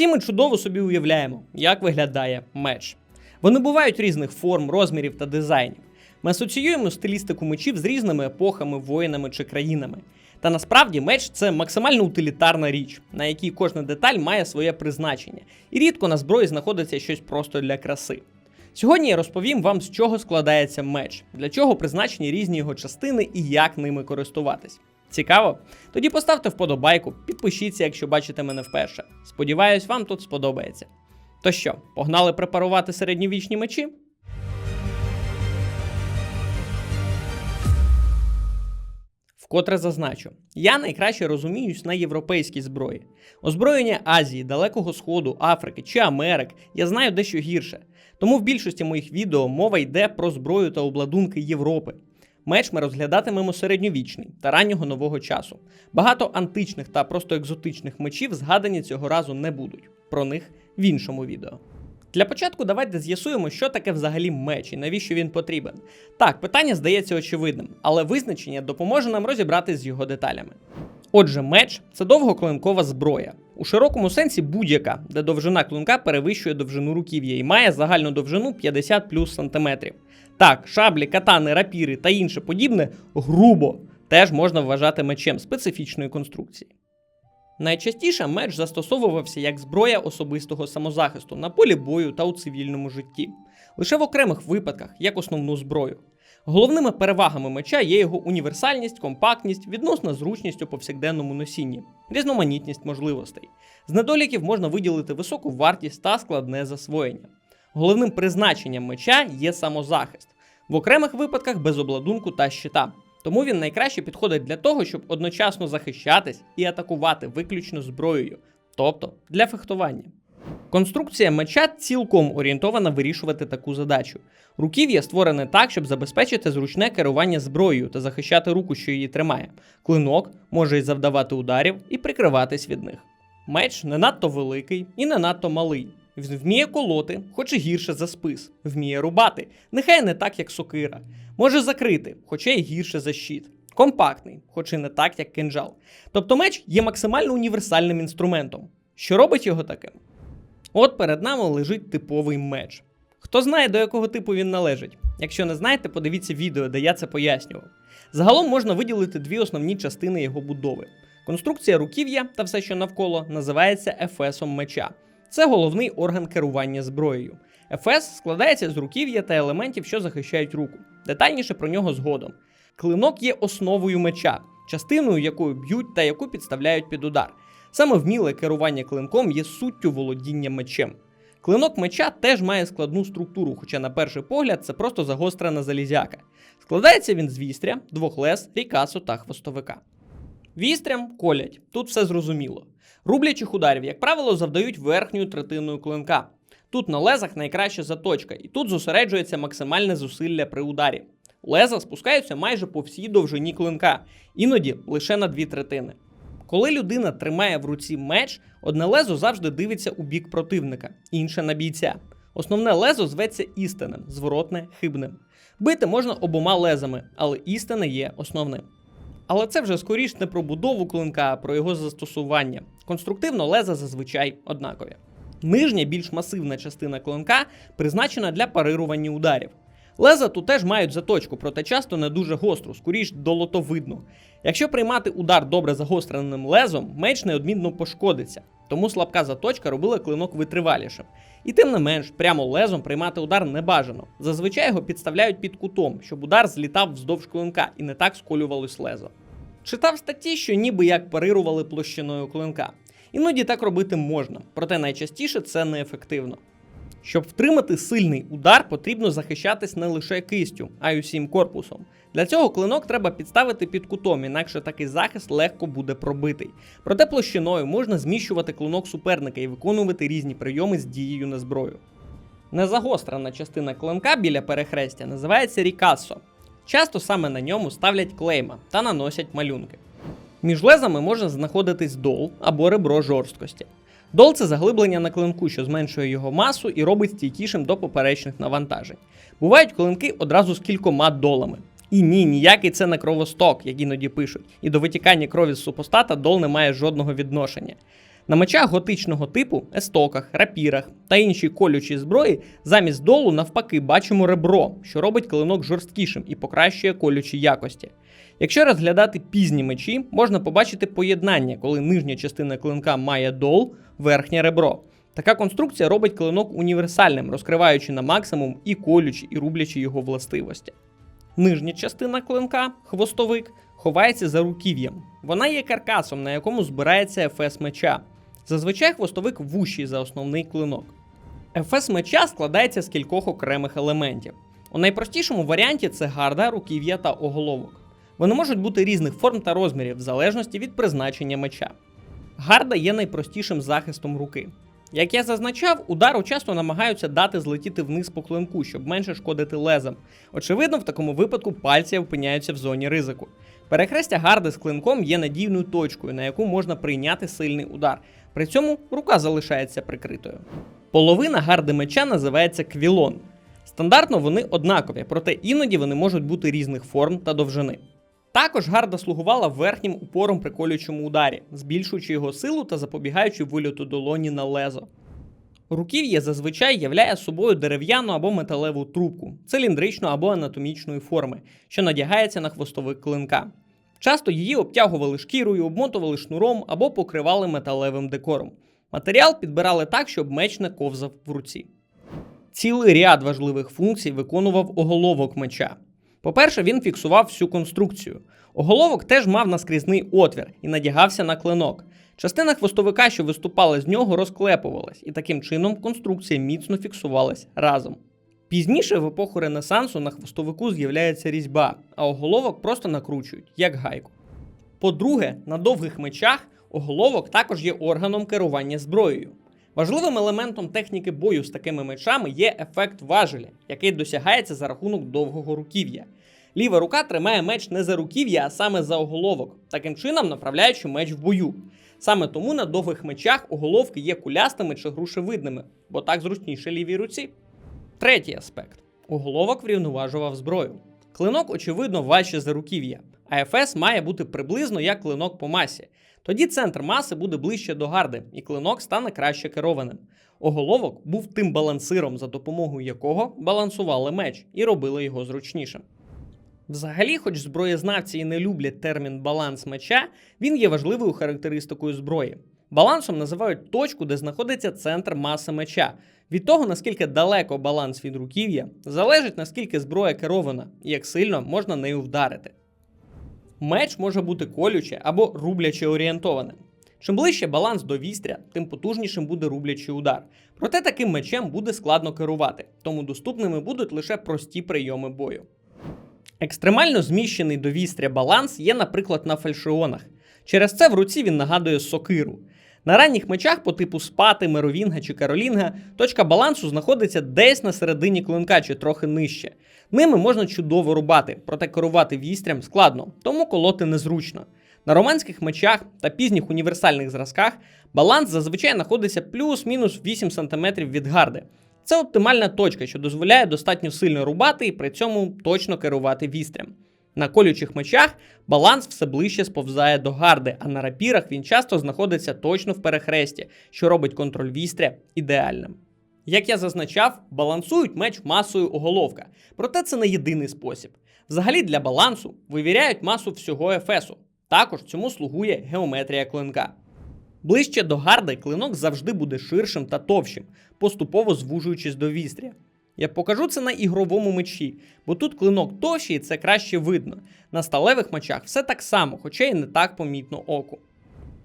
Всі ми чудово собі уявляємо, як виглядає меч. Вони бувають різних форм, розмірів та дизайнів. Ми асоціюємо стилістику мечів з різними епохами, воїнами чи країнами. Та насправді меч це максимально утилітарна річ, на якій кожна деталь має своє призначення, і рідко на зброї знаходиться щось просто для краси. Сьогодні я розповім вам, з чого складається меч, для чого призначені різні його частини і як ними користуватись. Цікаво? Тоді поставте вподобайку, підпишіться, якщо бачите мене вперше. Сподіваюсь, вам тут сподобається. То що, погнали препарувати середньовічні мечі? Вкотре зазначу, я найкраще розуміюсь на європейській зброї. Озброєння Азії, Далекого Сходу, Африки чи Америк я знаю дещо гірше. Тому в більшості моїх відео мова йде про зброю та обладунки Європи. Меч ми розглядатимемо середньовічний та раннього нового часу. Багато античних та просто екзотичних мечів згадані цього разу не будуть. Про них в іншому відео. Для початку давайте з'ясуємо, що таке взагалі меч і навіщо він потрібен. Так, питання здається очевидним, але визначення допоможе нам розібратись з його деталями. Отже, меч це довгоклинкова зброя. У широкому сенсі будь-яка, де довжина клинка перевищує довжину руків'я і має загальну довжину 50 плюс сантиметрів. Так, шаблі, катани, рапіри та інше подібне грубо теж можна вважати мечем специфічної конструкції. Найчастіше меч застосовувався як зброя особистого самозахисту на полі бою та у цивільному житті, лише в окремих випадках як основну зброю. Головними перевагами меча є його універсальність, компактність, відносна зручність у повсякденному носінні, різноманітність можливостей. З недоліків можна виділити високу вартість та складне засвоєння. Головним призначенням меча є самозахист, в окремих випадках без обладунку та щита. Тому він найкраще підходить для того, щоб одночасно захищатись і атакувати виключно зброєю, тобто для фехтування. Конструкція меча цілком орієнтована вирішувати таку задачу. Руків'я створене так, щоб забезпечити зручне керування зброєю та захищати руку, що її тримає. Клинок може й завдавати ударів і прикриватись від них. Меч не надто великий і не надто малий. Він вміє колоти, хоч і гірше за спис, вміє рубати, нехай не так, як сокира. Може закрити, хоча й гірше за щит. Компактний, хоч і не так, як кинжал. Тобто меч є максимально універсальним інструментом. Що робить його таким? От перед нами лежить типовий меч. Хто знає, до якого типу він належить? Якщо не знаєте, подивіться відео, де я це пояснював. Загалом можна виділити дві основні частини його будови. Конструкція руків'я та все, що навколо, називається ефесом меча. Це головний орган керування зброєю. Ефес складається з руків'я та елементів, що захищають руку. Детальніше про нього згодом. Клинок є основою меча, частиною якою б'ють та яку підставляють під удар. Саме вміле керування клинком є суттю володіння мечем. Клинок меча теж має складну структуру, хоча на перший погляд це просто загострена залізяка. Складається він з вістря, двох лез, рікасу та хвостовика. Вістрям колять, тут все зрозуміло. Рублячих ударів, як правило, завдають верхньою третиною клинка. Тут на лезах найкраща заточка, і тут зосереджується максимальне зусилля при ударі. Леза спускаються майже по всій довжині клинка, іноді лише на дві третини. Коли людина тримає в руці меч, одне лезо завжди дивиться у бік противника, інше на бійця. Основне лезо зветься істинним, зворотне хибним. Бити можна обома лезами, але істина є основним. Але це вже скоріш не про будову клинка, а про його застосування. Конструктивно леза зазвичай однакові. Нижня, більш масивна частина клинка призначена для парирування ударів. Леза тут теж мають заточку, проте часто не дуже гостру, скоріш долотовидну. Якщо приймати удар добре загостреним лезом, меч неодмінно пошкодиться, тому слабка заточка робила клинок витривалішим. І тим не менш, прямо лезом приймати удар не бажано. Зазвичай його підставляють під кутом, щоб удар злітав вздовж клинка і не так сколювалось лезо. Читав статті, що ніби як парирували площиною клинка. Іноді так робити можна, проте найчастіше це неефективно. Щоб втримати сильний удар, потрібно захищатись не лише кистю, а й усім корпусом. Для цього клинок треба підставити під кутом, інакше такий захист легко буде пробитий. Проте площиною можна зміщувати клинок суперника і виконувати різні прийоми з дією на зброю. Незагострена частина клинка біля перехрестя називається рікассо. Часто саме на ньому ставлять клейма та наносять малюнки. Між лезами може знаходитись дол або ребро жорсткості. Дол це заглиблення на клинку, що зменшує його масу і робить стійкішим до поперечних навантажень. Бувають клинки одразу з кількома долами. І ні, ніякий це не кровосток, як іноді пишуть, і до витікання крові з супостата дол не має жодного відношення. На мечах готичного типу, естоках, рапірах та іншій колючій зброї замість долу навпаки бачимо ребро, що робить клинок жорсткішим і покращує колючі якості. Якщо розглядати пізні мечі, можна побачити поєднання, коли нижня частина клинка має дол, верхнє ребро. Така конструкція робить клинок універсальним, розкриваючи на максимум і колючі, і рублячі його властивості. Нижня частина клинка, хвостовик, ховається за руків'ям. Вона є каркасом, на якому збирається ефес меча. Зазвичай хвостовик вущий за основний клинок. Ефес меча складається з кількох окремих елементів. У найпростішому варіанті це гарда, руків'я та оголовок. Вони можуть бути різних форм та розмірів в залежності від призначення меча. Гарда є найпростішим захистом руки. Як я зазначав, удару часто намагаються дати злетіти вниз по клинку, щоб менше шкодити лезам. Очевидно, в такому випадку пальці опиняються в зоні ризику. Перехрестя гарди з клинком є надійною точкою, на яку можна прийняти сильний удар. При цьому рука залишається прикритою. Половина гарди меча називається квілон. Стандартно вони однакові, проте іноді вони можуть бути різних форм та довжини. Також гарда слугувала верхнім упором при колючому ударі, збільшуючи його силу та запобігаючи вильоту долоні на лезо. Руків'я зазвичай являє собою дерев'яну або металеву трубку, циліндричної або анатомічної форми, що надягається на хвостовик клинка. Часто її обтягували шкірою, обмотували шнуром або покривали металевим декором. Матеріал підбирали так, щоб меч не ковзав в руці. Цілий ряд важливих функцій виконував оголовок меча. По-перше, він фіксував всю конструкцію. Оголовок теж мав наскрізний отвір і надягався на клинок. Частина хвостовика, що виступала з нього, розклепувалась, і таким чином конструкція міцно фіксувалась разом. Пізніше, в епоху Ренесансу, на хвостовику з'являється різьба, а оголовок просто накручують, як гайку. По-друге, на довгих мечах оголовок також є органом керування зброєю. Важливим елементом техніки бою з такими мечами є ефект важеля, який досягається за рахунок довгого руків'я. Ліва рука тримає меч не за руків'я, а саме за оголовок, таким чином направляючи меч в бою. Саме тому на довгих мечах оголовки є кулястими чи грушевидними, бо так зручніше лівій руці. Третій аспект: оголовок врівноважував зброю. Клинок, очевидно, важче за руків'я, а ефес має бути приблизно як клинок по масі. Тоді центр маси буде ближче до гарди, і клинок стане краще керованим. Оголовок був тим балансиром, за допомогою якого балансували меч і робили його зручнішим. Взагалі, хоч зброєзнавці і не люблять термін баланс меча, він є важливою характеристикою зброї. Балансом називають точку, де знаходиться центр маси меча. Від того, наскільки далеко баланс від руків'я, залежить наскільки зброя керована і як сильно можна нею вдарити. Меч може бути колюче або рубляче орієнтованим. Чим ближче баланс до вістря, тим потужнішим буде рублячий удар. Проте таким мечем буде складно керувати, тому доступними будуть лише прості прийоми бою. Екстремально зміщений до вістря баланс є, наприклад, на фальшіонах. Через це в руці він нагадує сокиру. На ранніх мечах по типу спати, меровінга чи каролінга точка балансу знаходиться десь на середині клинка чи трохи нижче. Ними можна чудово рубати, проте керувати вістрям складно, тому колоти незручно. На романських мечах та пізніх універсальних зразках баланс зазвичай знаходиться плюс-мінус 8 см від гарди. Це оптимальна точка, що дозволяє достатньо сильно рубати і при цьому точно керувати вістрям. На колючих мечах баланс все ближче сповзає до гарди, а на рапірах він часто знаходиться точно в перехресті, що робить контроль вістря ідеальним. Як я зазначав, балансують меч масою оголовка, проте це не єдиний спосіб. Взагалі для балансу вивіряють масу всього ефесу. Також цьому слугує геометрія клинка. Ближче до гарди клинок завжди буде ширшим та товщим, поступово звужуючись до вістря. Я покажу це на ігровому мечі, бо тут клинок товщий і це краще видно. На сталевих мечах все так само, хоча й не так помітно оку.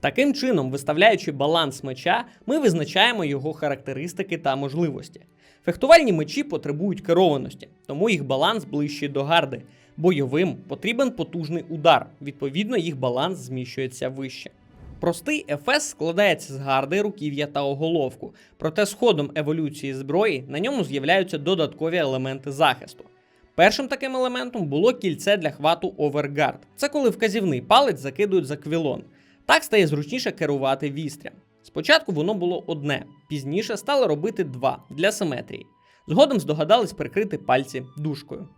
Таким чином, виставляючи баланс меча, ми визначаємо його характеристики та можливості. Фехтувальні мечі потребують керованості, тому їх баланс ближчий до гарди. Бойовим потрібен потужний удар, відповідно, їх баланс зміщується вище. Простий ефес складається з гарди, руків'я та оголовку, проте з ходом еволюції зброї на ньому з'являються додаткові елементи захисту. Першим таким елементом було кільце для хвату овергард. Це коли вказівний палець закидують за квілон. Так стає зручніше керувати вістрям. Спочатку воно було одне, пізніше стали робити два для симетрії. Згодом здогадались прикрити пальці дужкою.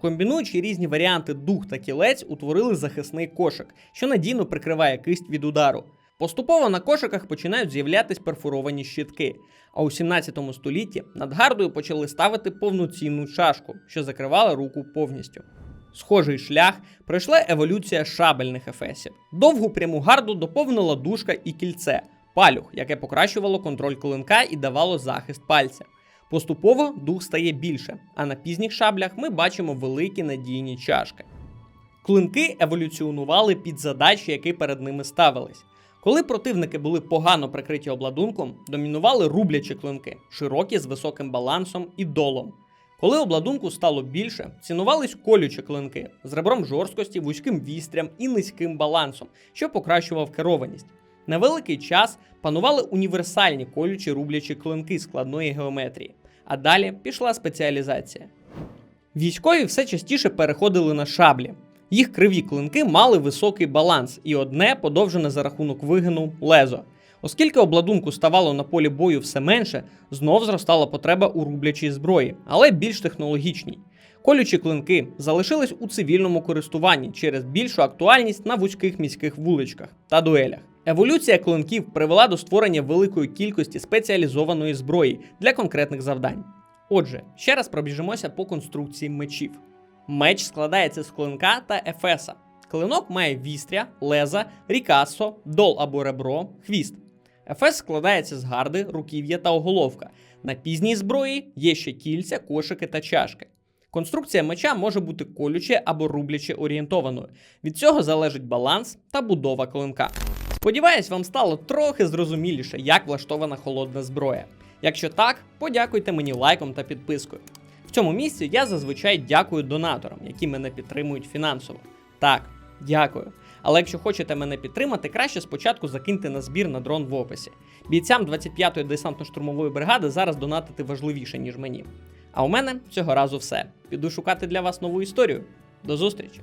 Комбінуючи різні варіанти дух та кілець, утворили захисний кошик, що надійно прикриває кисть від удару. Поступово на кошиках починають з'являтись перфоровані щитки, а у 17 столітті над гардою почали ставити повноцінну чашку, що закривала руку повністю. Схожий шлях пройшла еволюція шабельних ефесів. Довгу пряму гарду доповнила дужка і кільце, палюх, яке покращувало контроль клинка і давало захист пальця. Поступово дух стає більше, а на пізніх шаблях ми бачимо великі надійні чашки. Клинки еволюціонували під задачі, які перед ними ставились. Коли противники були погано прикриті обладунком, домінували рублячі клинки, широкі з високим балансом і долом. Коли обладунку стало більше, цінувались колючі клинки з ребром жорсткості, вузьким вістрям і низьким балансом, що покращував керованість. На великий час панували універсальні колючі рублячі клинки складної геометрії, а далі пішла спеціалізація. Військові все частіше переходили на шаблі. Їх криві клинки мали високий баланс, і одне подовжене за рахунок вигину лезо. Оскільки обладунку ставало на полі бою все менше, знов зростала потреба у рублячій зброї, але більш технологічній. Колючі клинки залишились у цивільному користуванні через більшу актуальність на вузьких міських вуличках та дуелях. Еволюція клинків привела до створення великої кількості спеціалізованої зброї для конкретних завдань. Отже, ще раз пробіжимося по конструкції мечів. Меч складається з клинка та ефеса. Клинок має вістря, леза, рікасо, дол або ребро, хвіст. Ефес складається з гарди, руків'я та оголовка. На пізній зброї є ще кільця, кошики та чашки. Конструкція меча може бути колюче або рубляче орієнтованою. Від цього залежить баланс та будова клинка. Сподіваюсь, вам стало трохи зрозуміліше, як влаштована холодна зброя. Якщо так, подякуйте мені лайком та підпискою. В цьому місці я зазвичай дякую донаторам, які мене підтримують фінансово. Так, дякую. Але якщо хочете мене підтримати, краще спочатку закиньте на збір на дрон в описі. Бійцям 25-ї десантно-штурмової бригади зараз донатити важливіше, ніж мені. А у мене цього разу все. Піду шукати для вас нову історію. До зустрічі!